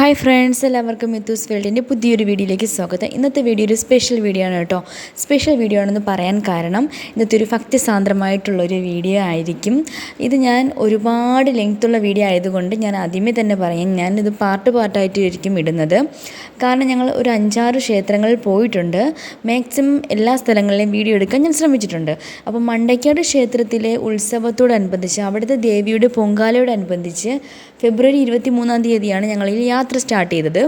Hi friends എല്ലാവർക്കും മിത്തൂസ് വേൾഡിന്റെ പുതിയൊരു വീഡിയോയിലേക്ക് സ്വാഗതം. ഇന്നത്തെ വീഡിയോ ഒരു സ്പെഷ്യൽ വീഡിയോ ആണ് കേട്ടോ. സ്പെഷ്യൽ വീഡിയോ ആണെന്ന് പറയാൻ കാരണം ഇന്നത്തെ ഒരു ഭക്തിസാന്ദ്രമായിട്ടുള്ളൊരു വീഡിയോ ആയിരിക്കും. ഇത് ഞാൻ ഒരുപാട് ലെങ്ത്തുള്ള വീഡിയോ ആയതുകൊണ്ട് ഞാൻ ആദ്യമേ തന്നെ പറയാം. ഞാനിത് പാർട്ട് പാർട്ടായിട്ടായിരിക്കും ഇടുന്നത്. കാരണം ഞങ്ങൾ ഒരു അഞ്ചാറ് ക്ഷേത്രങ്ങളിൽ പോയിട്ടുണ്ട്. മാക്സിമം എല്ലാ സ്ഥലങ്ങളിലെയും വീഡിയോ എടുക്കാൻ ഞാൻ ശ്രമിച്ചിട്ടുണ്ട്. അപ്പോൾ മണ്ടയ്ക്കാട് ക്ഷേത്രത്തിലെ ഉത്സവത്തോടനുബന്ധിച്ച് അവിടുത്തെ ദേവിയുടെ പൊങ്കാലയോടനുബന്ധിച്ച് ഫെബ്രുവരി ഇരുപത്തി മൂന്നാം തീയതിയാണ് ഞങ്ങൾ ഈ യാത്ര സ്റ്റാർട്ട് ചെയ്തത്.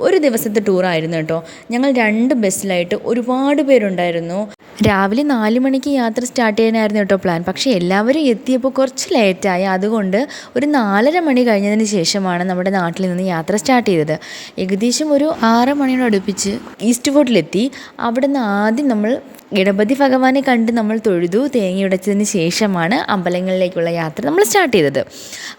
ഒരു ദിവസത്തെ ടൂറായിരുന്നു കേട്ടോ. ഞങ്ങൾ രണ്ട് ബസ്സിലായിട്ട് ഒരുപാട് പേരുണ്ടായിരുന്നു. രാവിലെ നാല് മണിക്ക് യാത്ര സ്റ്റാർട്ട് ചെയ്യാനായിരുന്നു കേട്ടോ പ്ലാൻ പക്ഷേ എല്ലാവരും എത്തിയപ്പോൾ കുറച്ച് ലേറ്റായി അതുകൊണ്ട് ഒരു നാലര മണി കഴിഞ്ഞതിന് ശേഷമാണ് നമ്മുടെ നാട്ടിൽ നിന്ന് യാത്ര സ്റ്റാർട്ട് ചെയ്തത്. ഏകദേശം ഒരു ആറ് മണിയോട് അടുപ്പിച്ച് ഈസ്റ്റ് ഫോർട്ടിലെത്തി അവിടെ നിന്ന് ആദ്യം നമ്മൾ ഗണപതി ഭഗവാനെ കണ്ട് നമ്മൾ തൊഴുതു. തേങ്ങയുടച്ചതിന് ശേഷമാണ് അമ്പലങ്ങളിലേക്കുള്ള യാത്ര നമ്മൾ സ്റ്റാർട്ട് ചെയ്തത്.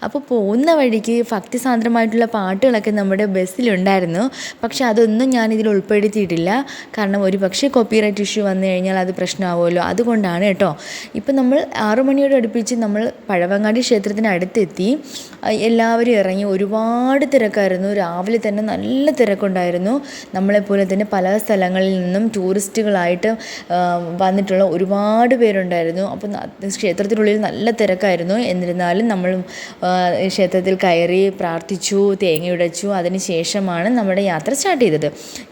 അപ്പോൾ പോകുന്ന വഴിക്ക് ഭക്തിസാന്ദ്രമായിട്ടുള്ള പാട്ടുകളൊക്കെ നമ്മുടെ ബസ്സിലുണ്ടായിരുന്നു പക്ഷേ അതൊന്നും ഞാൻ ഇതിൽ ഉൾപ്പെടുത്തിയിട്ടില്ല. കാരണം ഒരു പക്ഷേ കോപ്പിറൈറ്റ് ഇഷ്യൂ വന്നു കഴിഞ്ഞാൽ അത് പ്രശ്നമാവുമല്ലോ. അതുകൊണ്ടാണ് കേട്ടോ. ഇപ്പം നമ്മൾ ആറു മണിയോട് അടുപ്പിച്ച് നമ്മൾ പഴവങ്ങാടി ക്ഷേത്രത്തിന് അടുത്തെത്തി എല്ലാവരും ഇറങ്ങി ഒരുപാട് തിരക്കായിരുന്നു. രാവിലെ തന്നെ നല്ല തിരക്കുണ്ടായിരുന്നു. നമ്മളെപ്പോലെ തന്നെ പല സ്ഥലങ്ങളിൽ നിന്നും ടൂറിസ്റ്റുകളായിട്ട് വന്നിട്ടുള്ള ഒരുപാട് പേരുണ്ടായിരുന്നു. അപ്പം ക്ഷേത്രത്തിനുള്ളിൽ നല്ല തിരക്കായിരുന്നു. എന്നിരുന്നാലും നമ്മൾ ക്ഷേത്രത്തിൽ കയറി പ്രാർത്ഥിച്ചു തേങ്ങയുടച്ചു. അതിന് ശേഷമാണ് നമ്മുടെ യാത്ര സ്റ്റാർട്ട് ചെയ്തത്.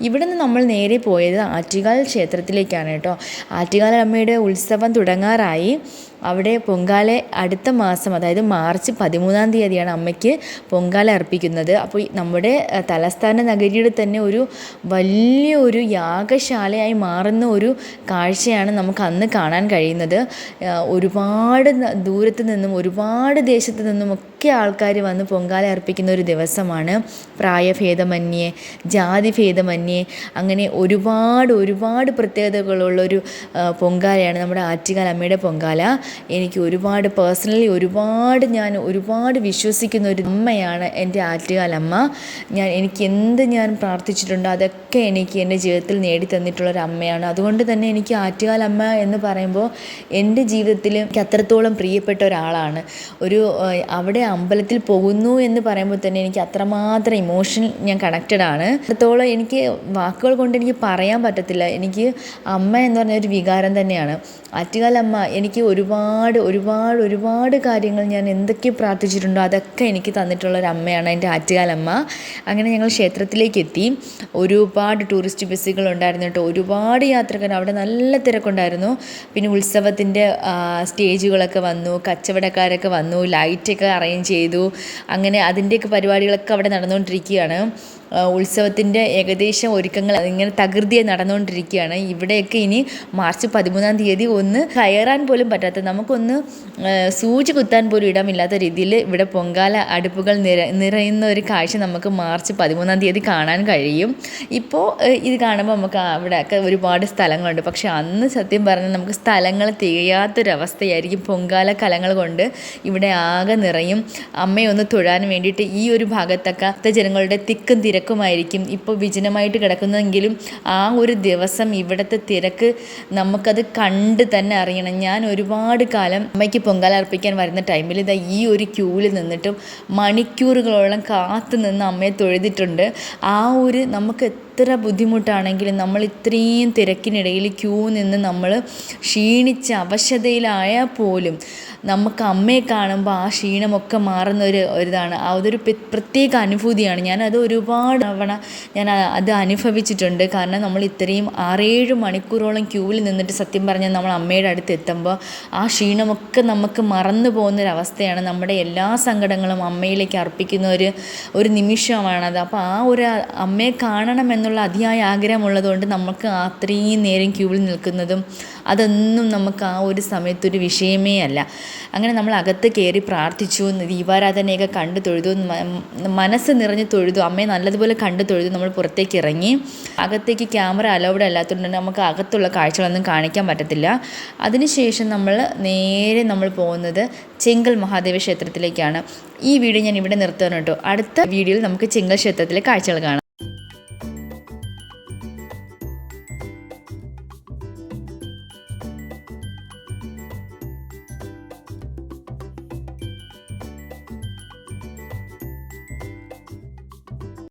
ഇവിടെ നിന്ന് നമ്മൾ നേരെ പോയത് ആറ്റുകാൽ ക്ഷേത്രത്തിലേക്കാണ് കേട്ടോ. ആറ്റുകാൽ അമ്മയുടെ ഉത്സവം തുടങ്ങാറായി. അവിടെ പൊങ്കാല അടുത്ത മാസം അതായത് മാർച്ച് പതിമൂന്നാം തീയതിയാണ് അമ്മയ്ക്ക് പൊങ്കാല അർപ്പിക്കുന്നത്. അപ്പോൾ നമ്മുടെ തലസ്ഥാന നഗരിയുടെ തന്നെ ഒരു വലിയൊരു യാഗശാലയായി മാറുന്ന ഒരു കാഴ്ചയാണ് നമുക്ക് അന്ന് കാണാൻ കഴിയുന്നത്. ഒരുപാട് ദൂരത്ത് നിന്നും ഒരുപാട് ദേശത്ത് നിന്നും ഒക്കെ ആൾക്കാർ വന്ന് പൊങ്കാല അർപ്പിക്കുന്ന ഒരു ദിവസമാണ്. പ്രായഭേദമന്യേ ജാതിഭേദമന്യേ അങ്ങനെ ഒരുപാട് ഒരുപാട് പ്രത്യേകതകളുള്ളൊരു പൊങ്കാലയാണ് നമ്മുടെ ആറ്റുകാൽ അമ്മയുടെ പൊങ്കാല. എനിക്ക് ഒരുപാട് പേഴ്സണലി ഒരുപാട് ഞാൻ ഒരുപാട് വിശ്വസിക്കുന്ന ഒരു അമ്മയാണ് എന്റെ ആറ്റുകാലമ്മ. ഞാൻ എനിക്ക് എന്ത് ഞാൻ പ്രാർത്ഥിച്ചിട്ടുണ്ടോ അതൊക്കെ എനിക്ക് എന്റെ ജീവിതത്തിൽ നേടിത്തന്നിട്ടുള്ള ഒരു അമ്മയാണ്. അതുകൊണ്ട് തന്നെ എനിക്ക് ആറ്റുകാലമ്മ എന്ന് പറയുമ്പോൾ എന്റെ ജീവിതത്തിൽ എനിക്ക് അത്രത്തോളം പ്രിയപ്പെട്ട ഒരാളാണ്. ഒരു അവിടെ അമ്പലത്തിൽ പോകുന്നു എന്ന് പറയുമ്പോൾ തന്നെ എനിക്ക് അത്രമാത്രം ഇമോഷൻ ഞാൻ കണക്റ്റഡ് ആണ്. അത്രത്തോളം എനിക്ക് വാക്കുകൾ കൊണ്ട് എനിക്ക് പറയാൻ പറ്റത്തില്ല. എനിക്ക് അമ്മ എന്ന് പറഞ്ഞ ഒരു വികാരം തന്നെയാണ്. ആറ്റുകാലമ്മ എനിക്ക് ഒരുപാട് ഒരുപാട് ഒരുപാട് ഒരുപാട് കാര്യങ്ങൾ ഞാൻ എന്തൊക്കെ പ്രാർത്ഥിച്ചിട്ടുണ്ടോ അതൊക്കെ എനിക്ക് തന്നിട്ടുള്ള ഒരു അമ്മയാണ് എന്റെ ആറ്റുകാലമ്മ. അങ്ങനെ ഞങ്ങൾ ക്ഷേത്രത്തിലേക്ക് എത്തി ഒരുപാട് ടൂറിസ്റ്റ് ബസ്സുകൾ ഉണ്ടായിരുന്നു കേട്ടോ. ഒരുപാട് യാത്രക്കാർ അവിടെ നല്ല തിരക്കുണ്ടായിരുന്നു. പിന്നെ ഉത്സവത്തിന്റെ സ്റ്റേജുകളൊക്കെ വന്നു കച്ചവടക്കാരൊക്കെ വന്നു ലൈറ്റൊക്കെ അറേഞ്ച് ചെയ്തു. അങ്ങനെ അതിന്റെയൊക്കെ പരിപാടികളൊക്കെ അവിടെ നടന്നുകൊണ്ടിരിക്കുകയാണ്. ഉത്സവത്തിന്റെ ഏകദേശം ഒരുക്കങ്ങൾ ഇങ്ങനെ തകൃതിയായി നടന്നുകൊണ്ടിരിക്കുകയാണ്. ഇവിടെയൊക്കെ ഇനി മാർച്ച് പതിമൂന്നാം തീയതി ഒന്ന് കയറാൻ പോലും പറ്റാത്ത നമുക്കൊന്ന് സൂചി കുത്താൻ പോലും ഇടമില്ലാത്ത രീതിയിൽ ഇവിടെ പൊങ്കാല അടുപ്പുകൾ നിര നിറയുന്ന ഒരു കാഴ്ച നമുക്ക് മാർച്ച് പതിമൂന്നാം തീയതി കാണാൻ കഴിയും. ഇപ്പോൾ ഇത് കാണുമ്പോൾ നമുക്ക് അവിടെയൊക്കെ ഒരുപാട് സ്ഥലങ്ങളുണ്ട്. പക്ഷെ അന്ന് സത്യം പറഞ്ഞാൽ നമുക്ക് സ്ഥലങ്ങൾ തികയാത്തൊരവസ്ഥയായിരിക്കും. പൊങ്കാല കലങ്ങൾ കൊണ്ട് ഇവിടെ ആകെ നിറയും. അമ്മയൊന്ന് തൊഴാൻ വേണ്ടിയിട്ട് ഈ ഒരു ഭാഗത്തൊക്കെ ജനങ്ങളുടെ തിക്കും തിരക്കുമായിരിക്കും. ഇപ്പോൾ വിജനമായിട്ട് കിടക്കുന്നതെങ്കിലും ആ ഒരു ദിവസം ഇവിടുത്തെ തിരക്ക് നമുക്കത് കണ്ട് തന്നെ അറിയണം. ഞാൻ ഒരുപാട് കാലം അമ്മയ്ക്ക് പൊങ്കാല അർപ്പിക്കാൻ വരുന്ന ടൈമിൽ ഇതാ ഈ ഒരു ക്യൂവിൽ നിന്നിട്ടും മണിക്കൂറുകളോളം കാത്തു നിന്ന് അമ്മയെ തൊഴുതിട്ടുണ്ട്. ആ ഒരു നമുക്ക് എത്ര ബുദ്ധിമുട്ടാണെങ്കിലും നമ്മൾ ഇത്രയും തിരക്കിനിടയിൽ ക്യൂ നിന്ന് നമ്മൾ ക്ഷീണിച്ച് അവശതയിലായാൽ പോലും നമുക്ക് അമ്മയെ കാണുമ്പോൾ ആ ക്ഷീണമൊക്കെ മാറുന്ന ഒരു ഒരിതാണ്. അതൊരു പ്രത്യേക അനുഭൂതിയാണ്. ഞാനത് ഒരുപാട് തവണ ഞാൻ അത് അനുഭവിച്ചിട്ടുണ്ട്. കാരണം നമ്മൾ ഇത്രയും ആറേഴ് മണിക്കൂറോളം ക്യൂവിൽ നിന്നിട്ട് സത്യം പറഞ്ഞാൽ നമ്മൾ അമ്മയുടെ അടുത്ത് എത്തുമ്പോൾ ആ ക്ഷീണമൊക്കെ നമുക്ക് മറന്നു പോകുന്നൊരവസ്ഥയാണ്. നമ്മുടെ എല്ലാ സങ്കടങ്ങളും അമ്മയിലേക്ക് അർപ്പിക്കുന്ന ഒരു ഒരു നിമിഷമാണത്. അപ്പോൾ ആ ഒരു അമ്മയെ കാണണമെന്ന് എന്നുള്ള അതിയായ ആഗ്രഹമുള്ളതുകൊണ്ട് നമുക്ക് അത്രയും നേരം ക്യൂവിൽ നിൽക്കുന്നതും അതൊന്നും നമുക്ക് ആ ഒരു സമയത്തൊരു വിഷയമേ അല്ല. അങ്ങനെ നമ്മൾ അകത്ത് കയറി പ്രാർത്ഥിച്ചു ദീപാരാധനയൊക്കെ കണ്ടു തൊഴുതു മനസ്സ് നിറഞ്ഞ് തൊഴുതു അമ്മയെ നല്ലതുപോലെ കണ്ടു തൊഴുതു നമ്മൾ പുറത്തേക്ക് ഇറങ്ങി. അകത്തേക്ക് ക്യാമറ അലൗഡ് അല്ലാത്തതുകൊണ്ട് നമുക്ക് അകത്തുള്ള കാഴ്ചകളൊന്നും കാണിക്കാൻ പറ്റത്തില്ല. അതിനുശേഷം നമ്മൾ നേരെ നമ്മൾ പോകുന്നത് ചെങ്കൽ മഹാദേവ ക്ഷേത്രത്തിലേക്കാണ്. ഈ വീഡിയോ ഞാൻ ഇവിടെ നിർത്തുകയാണ് കേട്ടോ. അടുത്ത വീഡിയോയിൽ നമുക്ക് ചെങ്കൽ ക്ഷേത്രത്തിലെ കാഴ്ചകൾ കാണാം.